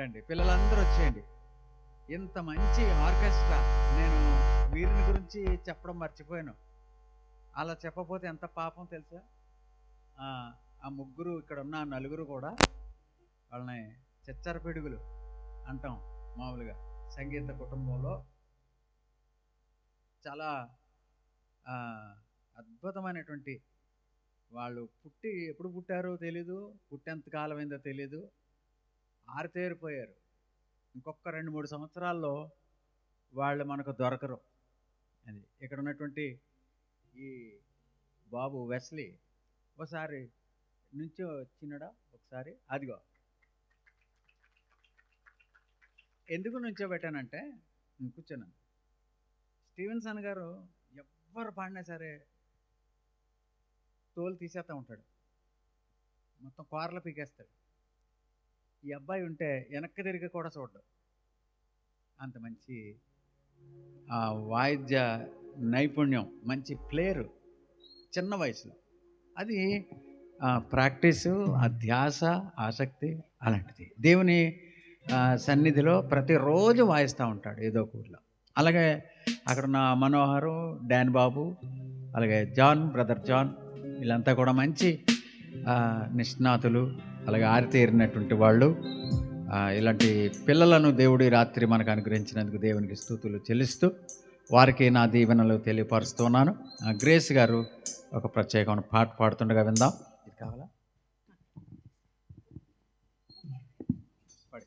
రండి. పిల్లలందరూ వచ్చేయండి. ఇంత మంచి ఆర్కెస్ట్రా నేను వీరిని గురించి చెప్పడం మర్చిపోయాను. అలా చెప్పపోతే ఎంత పాపం తెలుసా? ఆ, ముగ్గురు ఇక్కడ ఉన్న నలుగురు కూడా వాళ్ళని చచ్చర పిడుగులు అంటాం మామూలుగా సంగీత కుటుంబంలో. చాలా అద్భుతమైనటువంటి వాళ్ళు పుట్టి ఎప్పుడు పుట్టారో తెలీదు పుట్టేంత కాలమైందో తెలీదు. ఆరితేరిపోయారు. ఇంకొక రెండు మూడు సంవత్సరాల్లో వాళ్ళు మనకు దొరకరు. అది ఇక్కడ ఉన్నటువంటి ఈ బాబు వెస్లీ ఒకసారి నుంచో వచ్చినడా? ఒకసారి అదిగో. ఎందుకు నుంచోబెట్టానంటే పెట్టానంటే కూర్చున్నాను. స్టీవెన్సన్ గారు ఎవ్వరు పాడినా సరే తోలు తీసేస్తూ ఉంటాడు. మొత్తం కూరలు పీకేస్తాడు. ఈ అబ్బాయి ఉంటే వెనక్కి తిరిగి కూడా చూడ్డు. అంత మంచి ఆ వాయిద్య నైపుణ్యం మంచి ప్లేయరు చిన్న వయసులో. అది ప్రాక్టీసు ఆ ధ్యాస ఆసక్తి అలాంటిది. దేవుని సన్నిధిలో ప్రతిరోజు వాయిస్తూ ఉంటాడు ఏదో ఒక ఊర్లో. అలాగే అక్కడ ఉన్న మనోహరు డాన్ బాబు అలాగే జాన్ బ్రదర్ జాన్ వీళ్ళంతా కూడా మంచి నిష్ణాతులు అలాగే ఆరితేరినటువంటి వాళ్ళు ఇలాంటి పిల్లలను దేవుడి రాత్రి మనకు అనుగ్రహించినందుకు దేవునికి స్థుతులు చెల్లిస్తూ వారికి నా దీవెనలు తెలియపరుస్తున్నాను గ్రేస్ గారు ఒక ప్రత్యేకమైన పాట పాడుతుండగా విందాం. ఇది కావాలా? పాడు.